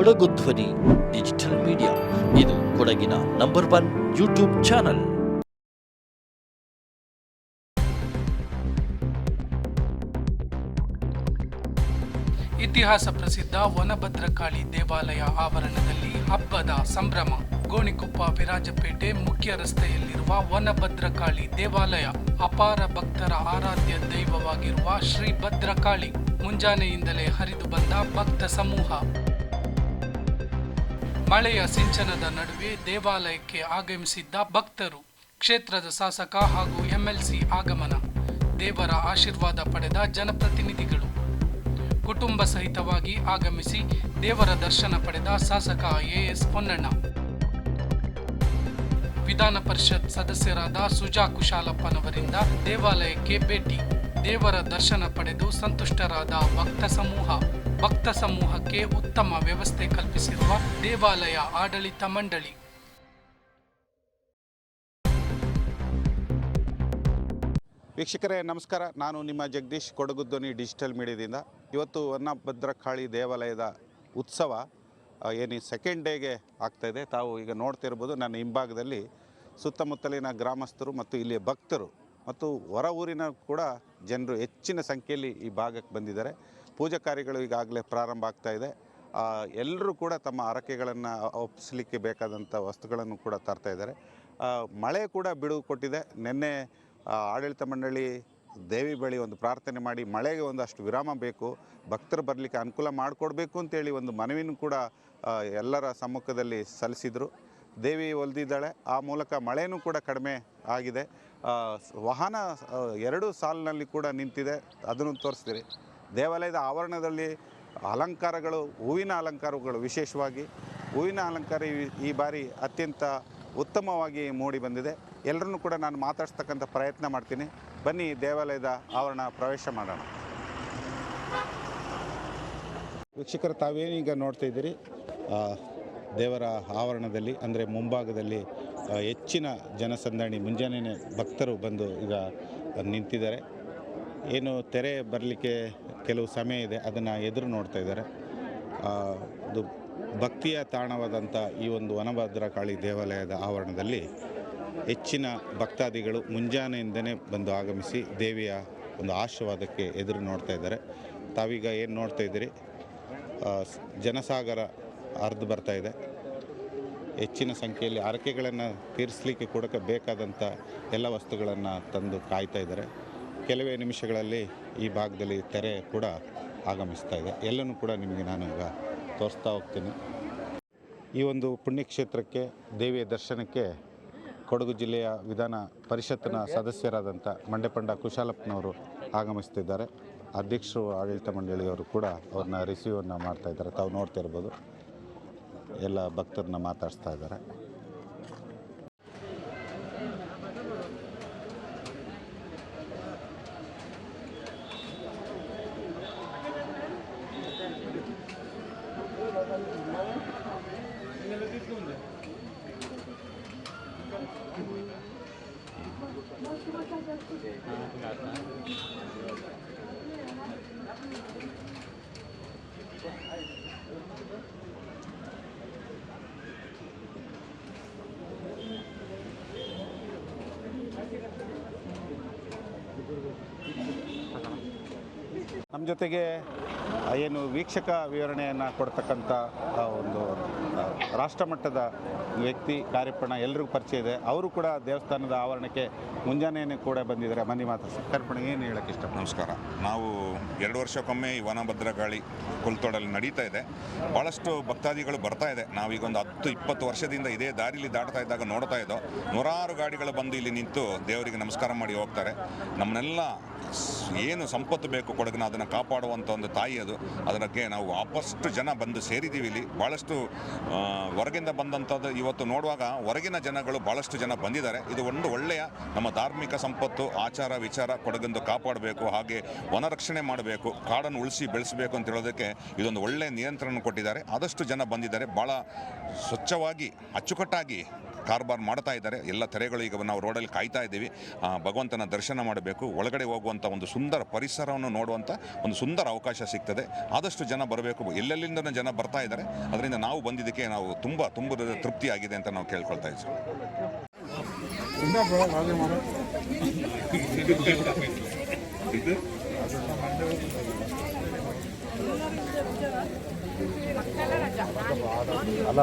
ಕೊಡಗು ಧ್ವನಿ, digital media. ಇದು ಕೊಡಗಿನ ನಂಬರ್ ಒನ್ ಯೂಟ್ಯೂಬ್ ಚಾನಲ್. ಇತಿಹಾಸ ಪ್ರಸಿದ್ಧ ವನಭದ್ರಕಾಳಿ ದೇವಾಲಯ ಆವರಣದಲ್ಲಿ ಹಬ್ಬದ ಸಂಭ್ರಮ. ಗೋಣಿಕೊಪ್ಪ, ವಿರಾಜಪೇಟೆ ಮುಖ್ಯ ರಸ್ತೆಯಲ್ಲಿರುವ ವನಭದ್ರಕಾಳಿ ದೇವಾಲಯ ಅಪಾರ ಭಕ್ತರ ಆರಾಧ್ಯ ದೈವವಾಗಿರುವ ಶ್ರೀ ಭದ್ರಕಾಳಿ ಮುಂಜಾನೆಯಿಂದಲೇ ಹರಿದು ಬಂದ ಭಕ್ತ ಸಮೂಹ. ಮಳೆಯ ಸಿಂಚನದ ನಡುವೆ ದೇವಾಲಯಕ್ಕೆ ಆಗಮಿಸಿದ್ದ ಭಕ್ತರು, ಕ್ಷೇತ್ರದ ಶಾಸಕ ಹಾಗೂ ಎಂಎಲ್ಸಿ ಆಗಮನ, ದೇವರ ಆಶೀರ್ವಾದ ಪಡೆದ ಜನಪ್ರತಿನಿಧಿಗಳು. ಕುಟುಂಬ ಸಹಿತವಾಗಿ ಆಗಮಿಸಿ ದೇವರ ದರ್ಶನ ಪಡೆದ ಶಾಸಕ ಎಎಸ್ ಪೊನ್ನಣ್ಣ. ವಿಧಾನ ಪರಿಷತ್ ಸದಸ್ಯರಾದ ಸುಜಾ ಕುಶಾಲಪ್ಪನವರಿಂದ ದೇವಾಲಯಕ್ಕೆ ಭೇಟಿ. ದೇವರ ದರ್ಶನ ಪಡೆದು ಸಂತುಷ್ಟರಾದ ಭಕ್ತ ಸಮೂಹ, ಭಕ್ತ ಸಮೂಹಕ್ಕೆ ಉತ್ತಮ ವ್ಯವಸ್ಥೆ ಕಲ್ಪಿಸಿರುವ ದೇವಾಲಯ ಆಡಳಿತ ಮಂಡಳಿ. ವೀಕ್ಷಕರೇ, ನಮಸ್ಕಾರ. ನಾನು ನಿಮ್ಮ ಜಗದೀಶ್ ಕೊಡಗು ಧ್ವನಿ ಡಿಜಿಟಲ್ ಮೀಡಿಯಾದಿಂದ. ಇವತ್ತು ಅನ್ನಭದ್ರಕಾಳಿ ದೇವಾಲಯದ ಉತ್ಸವ ಏನು ಸೆಕೆಂಡ್ ಡೇಗೆ ಆಗ್ತಾಯಿದೆ ತಾವು ಈಗ ನೋಡ್ತಿರ್ಬೋದು, ನನ್ನ ಹಿಂಭಾಗದಲ್ಲಿ ಸುತ್ತಮುತ್ತಲಿನ ಗ್ರಾಮಸ್ಥರು ಮತ್ತು ಇಲ್ಲಿಯ ಭಕ್ತರು ಮತ್ತು ಹೊರ ಊರಿನ ಕೂಡ ಜನರು ಹೆಚ್ಚಿನ ಸಂಖ್ಯೆಯಲ್ಲಿ ಈ ಭಾಗಕ್ಕೆ ಬಂದಿದ್ದಾರೆ. ಪೂಜಾ ಕಾರ್ಯಗಳು ಈಗಾಗಲೇ ಪ್ರಾರಂಭ ಆಗ್ತಾ ಇದೆ. ಎಲ್ಲರೂ ಕೂಡ ತಮ್ಮ ಹರಕೆಗಳನ್ನು ಒಪ್ಪಿಸಲಿಕ್ಕೆ ಬೇಕಾದಂಥ ವಸ್ತುಗಳನ್ನು ಕೂಡ ತರ್ತಾ ಇದ್ದಾರೆ. ಮಳೆ ಕೂಡ ಬಿಡುವು ಕೊಟ್ಟಿದೆ. ನಿನ್ನೆ ಆಡಳಿತ ಮಂಡಳಿ ದೇವಿ ಬಳಿ ಒಂದು ಪ್ರಾರ್ಥನೆ ಮಾಡಿ ಮಳೆಗೆ ಒಂದಷ್ಟು ವಿರಾಮ ಬೇಕು, ಭಕ್ತರು ಬರಲಿಕ್ಕೆ ಅನುಕೂಲ ಮಾಡಿಕೊಡ್ಬೇಕು ಅಂತೇಳಿ ಒಂದು ಮನವಿನೂ ಕೂಡ ಎಲ್ಲರ ಸಮ್ಮುಖದಲ್ಲಿ ಸಲ್ಲಿಸಿದರು. ದೇವಿ ಒಲಿದಿದ್ದಾಳೆ. ಆ ಮೂಲಕ ಮಳೆನೂ ಕೂಡ ಕಡಿಮೆ ಆಗಿದೆ. ವಾಹನ ಎರಡು ಸಾಲಿನಲ್ಲಿ ಕೂಡ ನಿಂತಿದೆ. ಅದನ್ನು ತೋರಿಸ್ತೀರಿ. ದೇವಾಲಯದ ಆವರಣದಲ್ಲಿ ಅಲಂಕಾರಗಳು, ಹೂವಿನ ಅಲಂಕಾರಗಳು ವಿಶೇಷವಾಗಿ. ಹೂವಿನ ಅಲಂಕಾರ ಈ- ಬಾರಿ ಅತ್ಯಂತ ಉತ್ತಮವಾಗಿ ಮೂಡಿ ಬಂದಿದೆ. ಎಲ್ಲರನ್ನೂ ಕೂಡ ನಾನು ಮಾತಾಡ್ಸ್ತಕ್ಕಂಥ ಪ್ರಯತ್ನ ಮಾಡ್ತೀನಿ. ಬನ್ನಿ ದೇವಾಲಯದ ಆವರಣ ಪ್ರವೇಶ ಮಾಡೋಣ. ವೀಕ್ಷಕರು, ತಾವೇನೀಗ ನೋಡ್ತಾ ಇದ್ದೀರಿ? ದೇವರ ಆವರಣದಲ್ಲಿ, ಅಂದರೆ ಮುಂಭಾಗದಲ್ಲಿ ಹೆಚ್ಚಿನ ಜನಸಂದಣಿ ಮುಂಜಾನೆಯೇ ಭಕ್ತರು ಬಂದು ಈಗ ನಿಂತಿದ್ದಾರೆ. ಏನು ತೆರೆ ಬರಲಿಕ್ಕೆ ಕೆಲವು ಸಮಯ ಇದೆ, ಅದನ್ನು ಎದುರು ನೋಡ್ತಾ ಇದ್ದಾರೆ. ಅದು ಭಕ್ತಿಯ ತಾಣವಾದಂಥ ಈ ಒಂದು ವನಭದ್ರಕಾಳಿ ದೇವಾಲಯದ ಆವರಣದಲ್ಲಿ ಹೆಚ್ಚಿನ ಭಕ್ತಾದಿಗಳು ಮುಂಜಾನೆಯಿಂದನೇ ಬಂದು ಆಗಮಿಸಿ ದೇವಿಯ ಒಂದು ಆಶೀರ್ವಾದಕ್ಕೆ ಎದುರು ನೋಡ್ತಾ ಇದ್ದಾರೆ. ತಾವೀಗ ಏನು ನೋಡ್ತಾ ಇದ್ದೀರಿ? ಜನಸಾಗರ ಹರಿದು ಬರ್ತಾ ಇದೆ. ಹೆಚ್ಚಿನ ಸಂಖ್ಯೆಯಲ್ಲಿ ಹರಕೆಗಳನ್ನು ತೀರಿಸಲಿಕ್ಕೆ ಕೊಡಕ್ಕೆ ಬೇಕಾದಂಥ ಎಲ್ಲ ವಸ್ತುಗಳನ್ನು ತಂದು ಕಾಯ್ತಾ ಇದ್ದಾರೆ. ಕೆಲವೇ ನಿಮಿಷಗಳಲ್ಲಿ ಈ ಭಾಗದಲ್ಲಿ ತೆರೆ ಕೂಡ ಆಗಮಿಸ್ತಾ ಇದೆ. ಎಲ್ಲನೂ ಕೂಡ ನಿಮಗೆ ನಾನು ಈಗ ತೋರಿಸ್ತಾ ಹೋಗ್ತೀನಿ. ಈ ಒಂದು ಪುಣ್ಯಕ್ಷೇತ್ರಕ್ಕೆ, ದೇವಿಯ ದರ್ಶನಕ್ಕೆ ಕೊಡಗು ಜಿಲ್ಲೆಯ ವಿಧಾನ ಪರಿಷತ್ತಿನ ಸದಸ್ಯರಾದಂಥ ಮಂಡ್ಯಪಂಡ ಕುಶಾಲಪ್ಪನವರು ಆಗಮಿಸ್ತಿದ್ದಾರೆ. ಅಧ್ಯಕ್ಷರು ಆಡಳಿತ ಮಂಡಳಿಯವರು ಕೂಡ ಅವ್ರನ್ನ ರಿಸೀವನ್ನು ಮಾಡ್ತಾ ಇದ್ದಾರೆ. ತಾವು ನೋಡ್ತಾ ಇರ್ಬೋದು. ಎಲ್ಲ ಭಕ್ತರನ್ನ ಮಾತಾಡಿಸ್ತಾ ಇದ್ದಾರೆ. ನಮ್ಮ ಜೊತೆಗೆ ಏನು ವೀಕ್ಷಕ ವಿವರಣೆಯನ್ನು ಕೊಡ್ತಕ್ಕಂಥ ಒಂದು ರಾಷ್ಟ್ರ ರಾಷ್ಟ್ರಮಟ್ಟದ ವ್ಯಕ್ತಿ ಕಾರ್ಯಪಣ ಎಲ್ಲರಿಗೂ ಪರಿಚಯ ಇದೆ. ಅವರು ಕೂಡ ದೇವಸ್ಥಾನದ ಆವರಣಕ್ಕೆ ಮುಂಜಾನೆಯೇ ಕೂಡ ಬಂದಿದ್ದಾರೆ. ಮನೆ ಮಾತ್ರ ಕಾರ್ಯಪಣ ಏನು ಹೇಳಕ್ಕೆ ಇಷ್ಟ ನಮಸ್ಕಾರ. ನಾವು ಎರಡು ವರ್ಷಕ್ಕೊಮ್ಮೆ ಈ ವನಭದ್ರ ಗಾಳಿ ಕುಲ್ತೋಡಲ್ಲಿ ನಡೀತಾ ಇದೆ. ಭಾಳಷ್ಟು ಭಕ್ತಾದಿಗಳು ಬರ್ತಾ ಇದೆ. ನಾವೀಗ ಒಂದು ಹತ್ತು, ಇಪ್ಪತ್ತು ವರ್ಷದಿಂದ ಇದೇ ದಾರಿಲಿ ದಾಟ್ತಾ ಇದ್ದಾಗ ನೋಡ್ತಾ ಇದ್ದೋ, ನೂರಾರು ಗಾಡಿಗಳು ಬಂದು ಇಲ್ಲಿ ನಿಂತು ದೇವರಿಗೆ ನಮಸ್ಕಾರ ಮಾಡಿ ಹೋಗ್ತಾರೆ. ನಮ್ಮನ್ನೆಲ್ಲ ಏನು ಸಂಪತ್ತು ಬೇಕು ಕೊಡಗನ ಅದನ್ನು ಕಾಪಾಡುವಂಥ ಒಂದು ತಾಯಿ ಅದು. ಅದಕ್ಕೆ ನಾವು ವಾಪಷ್ಟು ಜನ ಬಂದು ಸೇರಿದ್ದೀವಿ ಇಲ್ಲಿ. ಭಾಳಷ್ಟು ಹೊರಗಿಂದ ಬಂದಂಥದ್ದು ಇವತ್ತು ನೋಡುವಾಗ ಹೊರಗಿನ ಜನಗಳು ಭಾಳಷ್ಟು ಜನ ಬಂದಿದ್ದಾರೆ. ಇದು ಒಂದು ಒಳ್ಳೆಯ ನಮ್ಮ ಧಾರ್ಮಿಕ ಸಂಪತ್ತು, ಆಚಾರ ವಿಚಾರ ಕೊಡಗಂದು ಕಾಪಾಡಬೇಕು, ಹಾಗೆ ವನರಕ್ಷಣೆ ಮಾಡಬೇಕು, ಕಾಡನ್ನು ಉಳಿಸಿ ಬೆಳೆಸಬೇಕು ಅಂತ ಹೇಳೋದಕ್ಕೆ ಇದೊಂದು ಒಳ್ಳೆಯ ನಿಯಂತ್ರಣ ಕೊಟ್ಟಿದ್ದಾರೆ. ಆದಷ್ಟು ಜನ ಬಂದಿದ್ದಾರೆ. ಭಾಳ ಸ್ವಚ್ಛವಾಗಿ, ಅಚ್ಚುಕಟ್ಟಾಗಿ ಕಾರ್ಬಾರ್ ಮಾಡ್ತಾ ಇದ್ದಾರೆ. ಎಲ್ಲ ತೆರೆಗಳು ಈಗ ನಾವು ರೋಡಲ್ಲಿ ಕಾಯ್ತಾ ಇದ್ದೀವಿ. ಆ, ಭಗವಂತನ ದರ್ಶನ ಮಾಡಬೇಕು. ಒಳಗಡೆ ಹೋಗುವಂಥ ಒಂದು ಸುಂದರ ಪರಿಸರವನ್ನು ನೋಡುವಂಥ ಒಂದು ಸುಂದರ ಅವಕಾಶ ಸಿಗ್ತದೆ. ಆದಷ್ಟು ಜನ ಬರಬೇಕು. ಎಲ್ಲೆಲ್ಲಿಂದ ಜನ ಬರ್ತಾ ಇದ್ದಾರೆ. ಅದರಿಂದ ನಾವು ಬಂದಿದ್ದಕ್ಕೆ ನಾವು ತುಂಬ ತುಂಬ ತೃಪ್ತಿ ಆಗಿದೆ ಅಂತ ನಾವು ಕೇಳ್ಕೊಳ್ತಾ ಇದ್ದೀವಿ. ಅಲ್ಲ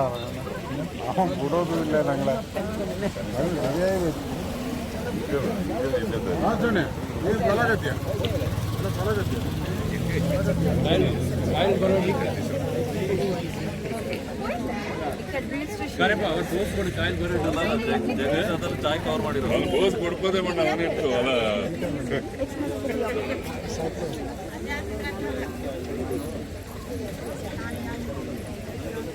ಅವನು ಬಿಡೋದು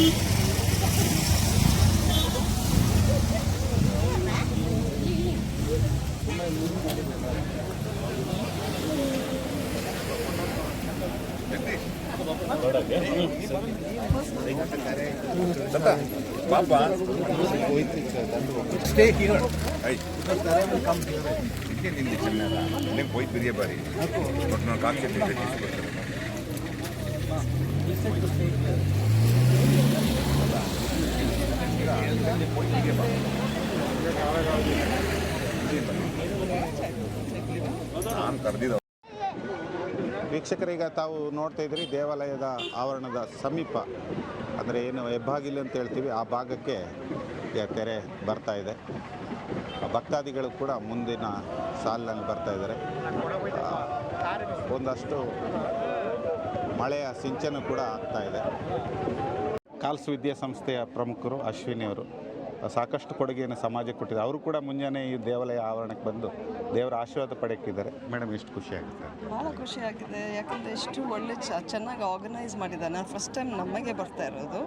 Beep. Stay here ಬಿರಿಯ ಬಾರಿ. ಬಟ್ ನಾನು ವೀಕ್ಷಕರೀಗ ತಾವು ನೋಡ್ತಾ ಇದ್ರಿ ದೇವಾಲಯದ ಆವರಣದ ಸಮೀಪ. ಅಂದ್ರೆ ಏನು ಹೆಬ್ಬಾಗಿಲು ಅಂತ ಹೇಳ್ತೀವಿ ಆ ಭಾಗಕ್ಕೆ ಈಗ ತೆರೆ ಬರ್ತಾ ಇದೆ. ಭಕ್ತಾದಿಗಳು ಕೂಡ ಮುಂದಿನ ಸಾಲಿನಲ್ಲಿ ಬರ್ತಾ ಇದ್ದಾರೆ. ಒಂದಷ್ಟು ಮಳೆಯ ಸಿಂಚನ ಕೂಡ ಆಗ್ತಾ ಇದೆ. ಕಾಲ್ಸ್ ವಿದ್ಯಾಸಂಸ್ಥೆಯ ಪ್ರಮುಖರು ಅಶ್ವಿನಿ ಅವರು ಸಾಕಷ್ಟು ಕೊಡುಗೆಯನ್ನು ಸಮಾಜಕ್ಕೆ ಕೊಟ್ಟಿದ್ದಾರೆ. ಅವರು ಕೂಡ ಮುಂಜಾನೆ ಈ ದೇವಾಲಯ ಆವರಣಕ್ಕೆ ಬಂದು ದೇವರ ಆಶೀರ್ವಾದ ಪಡೆಯಕ್ಕಿದ್ದಾರೆ ಮೇಡಮ್ ಎಷ್ಟು ಖುಷಿ ಆಗುತ್ತೆ. ಭಾಳ ಖುಷಿಯಾಗಿದೆ ಯಾಕಂದರೆ ಎಷ್ಟು ಒಳ್ಳೆ ಚ, ಚೆನ್ನಾಗಿ ಆರ್ಗನೈಸ್ ಮಾಡಿದ್ದಾರೆ ನಾನು ಫಸ್ಟ್ ಟೈಮ್ ನಮಗೆ ಬರ್ತಾ ಇರೋದು.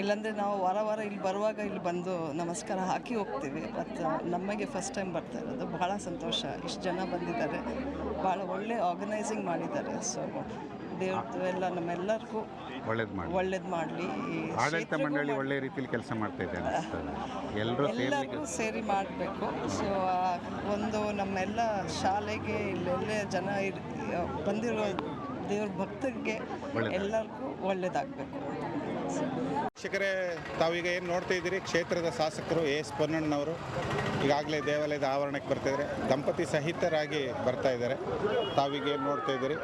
ಇಲ್ಲಾಂದರೆ ನಾವು ವಾರ ವಾರ ಇಲ್ಲಿ ಬರುವಾಗ ಇಲ್ಲಿ ಬಂದು ನಮಸ್ಕಾರ ಹಾಕಿ ಹೋಗ್ತೀವಿ. ಮತ್ತು ನಮಗೆ ಫಸ್ಟ್ ಟೈಮ್ ಬರ್ತಾ ಇರೋದು. ಭಾಳ ಸಂತೋಷ. ಇಷ್ಟು ಜನ ಬಂದಿದ್ದಾರೆ. ಭಾಳ ಒಳ್ಳೆ ಆರ್ಗನೈಸಿಂಗ್ ಮಾಡಿದ್ದಾರೆ. ಸೊ ದೇವ್ರದ್ದು ಎಲ್ಲ ನಮ್ಮೆಲ್ಲರಿಗೂ ಒಳ್ಳೇದು ಮಾಡಿ ಒಳ್ಳೇದು ಮಾಡಲಿ. ಆಡಳಿತ ಮಂಡಳಿ ಒಳ್ಳೆ ರೀತಿಯಲ್ಲಿ ಕೆಲಸ ಮಾಡ್ತಾ ಇದೆ ಅನಿಸ್ತದೆ ಎಲ್ಲರೂ ಎಲ್ಲರಿಗೂ ಸೇರಿ ಮಾಡಬೇಕು. ಸೊ ಒಂದು ನಮ್ಮೆಲ್ಲ ಶಾಲೆಗೆ ಇಲ್ಲೆಲ್ಲೇ ಜನ ಇರ್- ಬಂದಿರೋ ದೇವ್ರ ಭಕ್ತರಿಗೆ ಎಲ್ಲರಿಗೂ ಒಳ್ಳೇದಾಗಬೇಕು. ಶಿಕ್ಷಕರೇ ತಾವೀಗ ಏನು ನೋಡ್ತಾ ಇದ್ದೀರಿ? ಕ್ಷೇತ್ರದ ಶಾಸಕರು ಎ ಎಸ್ ಪೊನ್ನಣ್ಣನವರು ಈಗಾಗಲೇ ದೇವಾಲಯದ ಆವರಣಕ್ಕೆ ಬರ್ತಾಯಿದ್ದಾರೆ ದಂಪತಿ ಸಹಿತರಾಗಿ ಬರ್ತಾ ಇದ್ದಾರೆ. ತಾವೀಗ ಏನು ನೋಡ್ತಾ ಇದ್ದೀರಿ?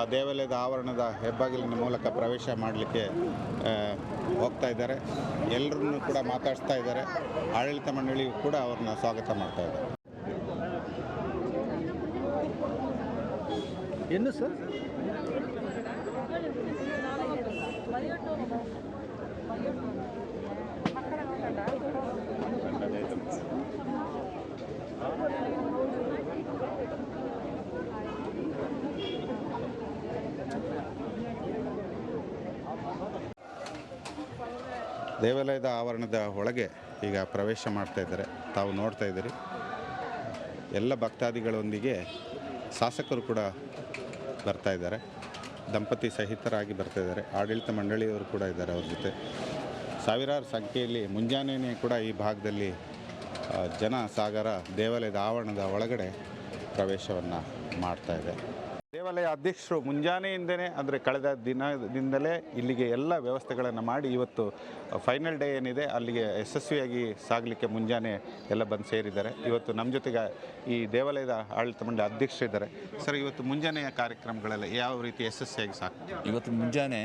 ಆ ದೇವಾಲಯದ ಆವರಣದ ಹೆಬ್ಬಾಗಿಲಿನ ಮೂಲಕ ಪ್ರವೇಶ ಮಾಡಲಿಕ್ಕೆ ಹೋಗ್ತಾ ಇದ್ದಾರೆ. ಎಲ್ಲರನ್ನೂ ಕೂಡ ಮಾತಾಡಿಸ್ತಾ ಇದ್ದಾರೆ. ಆಡಳಿತ ಮಂಡಳಿಯು ಕೂಡ ಅವ್ರನ್ನ ಸ್ವಾಗತ ಮಾಡ್ತಾ ಇದ್ದಾರೆ ಏನು ಸರ್? ದೇವಾಲಯದ ಆವರಣದ ಒಳಗೆ ಈಗ ಪ್ರವೇಶ ಮಾಡ್ತಾ ಇದ್ದಾರೆ. ತಾವು ನೋಡ್ತಾ ಇದ್ದೀರಿ. ಎಲ್ಲ ಭಕ್ತಾದಿಗಳೊಂದಿಗೆ ಶಾಸಕರು ಕೂಡ ಬರ್ತಾ ಇದ್ದಾರೆ. ದಂಪತಿ ಸಹಿತರಾಗಿ ಬರ್ತಾ ಇದ್ದಾರೆ. ಆಡಳಿತ ಮಂಡಳಿಯವರು ಕೂಡ ಇದ್ದಾರೆ ಅವ್ರ ಜೊತೆ. ಸಾವಿರಾರು ಸಂಖ್ಯೆಯಲ್ಲಿ ಮುಂಜಾನೆಯೇ ಕೂಡ ಈ ಭಾಗದಲ್ಲಿ ಜನ ಸಾಗರ ದೇವಾಲಯದ ಆವರಣದ ಒಳಗಡೆ ಪ್ರವೇಶವನ್ನು ಮಾಡ್ತಾ ಇದೆ. ದೇವಾಲಯ ಅಧ್ಯಕ್ಷರು ಮುಂಜಾನೆಯಿಂದನೇ, ಅಂದರೆ ಕಳೆದ ದಿನದಿಂದಲೇ ಇಲ್ಲಿಗೆ ಎಲ್ಲ ವ್ಯವಸ್ಥೆಗಳನ್ನು ಮಾಡಿ ಇವತ್ತು ಫೈನಲ್ ಡೇ ಏನಿದೆ, ಅಲ್ಲಿಗೆ ಯಶಸ್ವಿಯಾಗಿ ಸಾಗಲಿಕ್ಕೆ ಮುಂಜಾನೆ ಎಲ್ಲ ಬಂದು ಸೇರಿದ್ದಾರೆ. ಇವತ್ತು ನಮ್ಮ ಜೊತೆಗೆ ಈ ದೇವಾಲಯದ ಆಡಳಿತ ಮಂಡಳಿ ಅಧ್ಯಕ್ಷರಿದ್ದಾರೆ ಸರ್ ಇವತ್ತು ಮುಂಜಾನೆಯ ಕಾರ್ಯಕ್ರಮಗಳೆಲ್ಲ ಯಾವ ರೀತಿ ಯಶಸ್ವಿಯಾಗಿ ಸಾಕು ಇವತ್ತು ಮುಂಜಾನೆ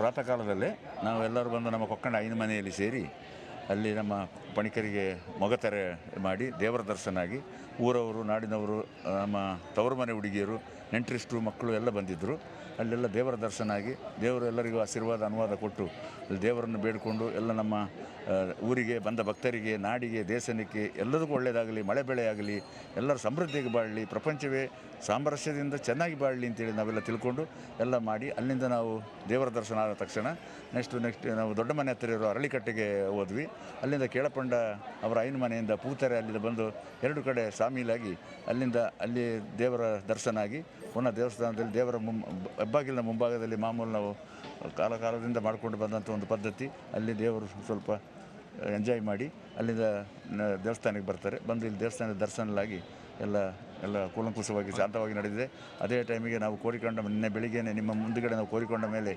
ಪ್ರಾತಃ ಕಾಲದಲ್ಲಿ ನಾವೆಲ್ಲರೂ ಬಂದು ನಮ್ಮ ಕೊಕ್ಕಂಡ ಐದು ಮನೆಯಲ್ಲಿ ಸೇರಿ ಅಲ್ಲಿ ನಮ್ಮ ಪಣಿಕರಿಗೆ ಮೊಗತೆರೆ ಮಾಡಿ ದೇವರ ದರ್ಶನ ಆಗಿ ಊರವರು, ನಾಡಿನವರು, ನಮ್ಮ ತವರು ಮನೆ ಹುಡುಗಿಯರು, ನೆಂಟರಿಷ್ಟು ಮಕ್ಕಳು ಎಲ್ಲ ಬಂದಿದ್ದರು. ಅಲ್ಲೆಲ್ಲ ದೇವರ ದರ್ಶನ ಆಗಿ ದೇವರು ಎಲ್ಲರಿಗೂ ಆಶೀರ್ವಾದ, ಅನುವಾದ ಕೊಟ್ಟು ಅಲ್ಲಿ ದೇವರನ್ನು ಬೇಡಿಕೊಂಡು ಎಲ್ಲ ನಮ್ಮ ಊರಿಗೆ ಬಂದ ಭಕ್ತರಿಗೆ, ನಾಡಿಗೆ ದೇಶನಕ್ಕೆ ಎಲ್ಲದಕ್ಕೂ ಒಳ್ಳೆಯದಾಗಲಿ ಮಳೆ ಬೆಳೆ ಆಗಲಿ ಎಲ್ಲರ ಸಮೃದ್ಧಿಗೆ ಬಾಳಲಿ, ಪ್ರಪಂಚವೇ ಸಾಮರಸ್ಯದಿಂದ ಚೆನ್ನಾಗಿ ಬಾಳಲಿ ಅಂತೇಳಿ ನಾವೆಲ್ಲ ತಿಳ್ಕೊಂಡು ಎಲ್ಲ ಮಾಡಿ ಅಲ್ಲಿಂದ ನಾವು ದೇವರ ದರ್ಶನ ಆದ ತಕ್ಷಣ ನೆಕ್ಸ್ಟ್ ನೆಕ್ಸ್ಟ್ ನಾವು ದೊಡ್ಡ ಮನೆ ಹತ್ತಿರ ಇರೋ ಅರಳಿಕಟ್ಟೆಗೆ ಹೋದ್ವಿ. ಅಲ್ಲಿಂದ ಕೇಳಪಂಡ ಅವರ ಐನ ಮನೆಯಿಂದ ಪೂತರೆ ಅಲ್ಲಿಂದ ಬಂದು ಎರಡು ಕಡೆ ಸಾಮೀಲಾಗಿ ಅಲ್ಲಿಂದ ಅಲ್ಲಿ ದೇವರ ದರ್ಶನ ಆಗಿ ಪುನಃ ದೇವಸ್ಥಾನದಲ್ಲಿ ದೇವರ ಹೆಬ್ಬಾಗಿಲಿನ ಮುಂಭಾಗದಲ್ಲಿ ಮಾಮೂಲು ನಾವು ಕಾಲ ಕಾಲದಿಂದ ಮಾಡಿಕೊಂಡು ಬಂದಂಥ ಒಂದು ಪದ್ಧತಿ. ಅಲ್ಲಿ ದೇವರು ಸ್ವಲ್ಪ ಎಂಜಾಯ್ ಮಾಡಿ ಅಲ್ಲಿಂದ ದೇವಸ್ಥಾನಕ್ಕೆ ಬರ್ತಾರೆ. ಬಂದು ಇಲ್ಲಿ ದೇವಸ್ಥಾನದ ದರ್ಶನಲಾಗಿ ಎಲ್ಲ ಎಲ್ಲ ಕೂಲಂಕುಷವಾಗಿ ಶಾಂತವಾಗಿ ನಡೆದಿದೆ. ಅದೇ ಟೈಮಿಗೆ ನಾವು ಕೋರಿಕೊಂಡ ನಿನ್ನೆ ಬೆಳಿಗ್ಗೆ ನಿಮ್ಮ ಮುಂದುಗಡೆ ನಾವು ಕೋರಿಕೊಂಡ ಮೇಲೆ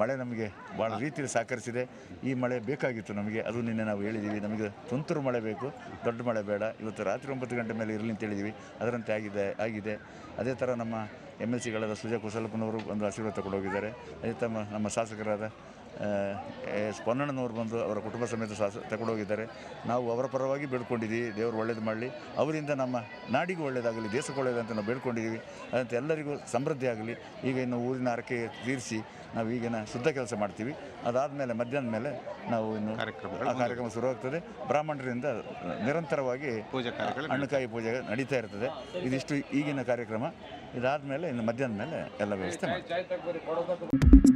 ಮಳೆ ನಮಗೆ ಭಾಳ ರೀತಿಯಲ್ಲಿ ಸಹಕರಿಸಿದೆ. ಈ ಮಳೆ ಬೇಕಾಗಿತ್ತು ನಮಗೆ. ಅದು ನಿನ್ನೆ ನಾವು ಹೇಳಿದ್ದೀವಿ ನಮಗೆ ತುಂತುರು ಮಳೆ ಬೇಕು. ದೊಡ್ಡ ಮಳೆ ಬೇಡ. ಇವತ್ತು ರಾತ್ರಿ ಒಂಬತ್ತು ಗಂಟೆ ಮೇಲೆ ಇರಲಿ ಅಂತ ಹೇಳಿದೀವಿ. ಅದರಂತೆ ಆಗಿದೆ ಆಗಿದೆ. ಅದೇ ಥರ ನಮ್ಮ ಎಂ ಎಲ್ ಸಿಗಳಾದ ಸುಜಾ ಕುಸಲಪ್ಪನವರು ಒಂದು ಆಶೀರ್ವಾದ ತಗೊಂಡೋಗಿದ್ದಾರೆ. ಅದೇ ತಮ್ಮ, ನಮ್ಮ ಶಾಸಕರಾದ ಎಸ್ ಪೊನ್ನಣ್ಣನವರು ಬಂದು ಅವರ ಕುಟುಂಬ ಸಮೇತ ಶಾಸ ತಗೊಂಡೋಗಿದ್ದಾರೆ. ನಾವು ಅವರ ಪರವಾಗಿ ಬೇಡ್ಕೊಂಡಿದ್ದೀವಿ. ದೇವರು ಒಳ್ಳೇದು ಮಾಡಲಿ. ಅವರಿಂದ ನಮ್ಮ ನಾಡಿಗೂ ಒಳ್ಳೆಯದಾಗಲಿ ದೇಶಕ್ಕೆ ಒಳ್ಳೆಯದಂತ ನಾವು ಬೇಡ್ಕೊಂಡಿದ್ದೀವಿ. ಅದಂತೆ ಎಲ್ಲರಿಗೂ ಸಮೃದ್ಧಿ ಆಗಲಿ. ಈಗ ಇನ್ನು ಊರಿನ ಹರಕೆ ತೀರಿಸಿ ನಾವು ಈಗಿನ ಶುದ್ಧ ಕೆಲಸ ಮಾಡ್ತೀವಿ. ಅದಾದಮೇಲೆ ಮಧ್ಯಾಹ್ನದ ಮೇಲೆ ನಾವು ಇನ್ನು ಕಾರ್ಯಕ್ರಮ ಕಾರ್ಯಕ್ರಮ ಶುರುವಾಗ್ತದೆ. ಬ್ರಾಹ್ಮಣರಿಂದ ನಿರಂತರವಾಗಿ ಪೂಜಾ ಹಣ್ಣುಕಾಯಿ ಪೂಜೆ ನಡೀತಾ ಇರ್ತದೆ. ಇದಿಷ್ಟು ಈಗಿನ ಕಾರ್ಯಕ್ರಮ. ಇದಾದಮೇಲೆ ಇನ್ನು ಮಧ್ಯಾಹ್ನದ ಮೇಲೆ ಎಲ್ಲ ವ್ಯವಸ್ಥೆ ಮಾಡ್ತೀವಿ.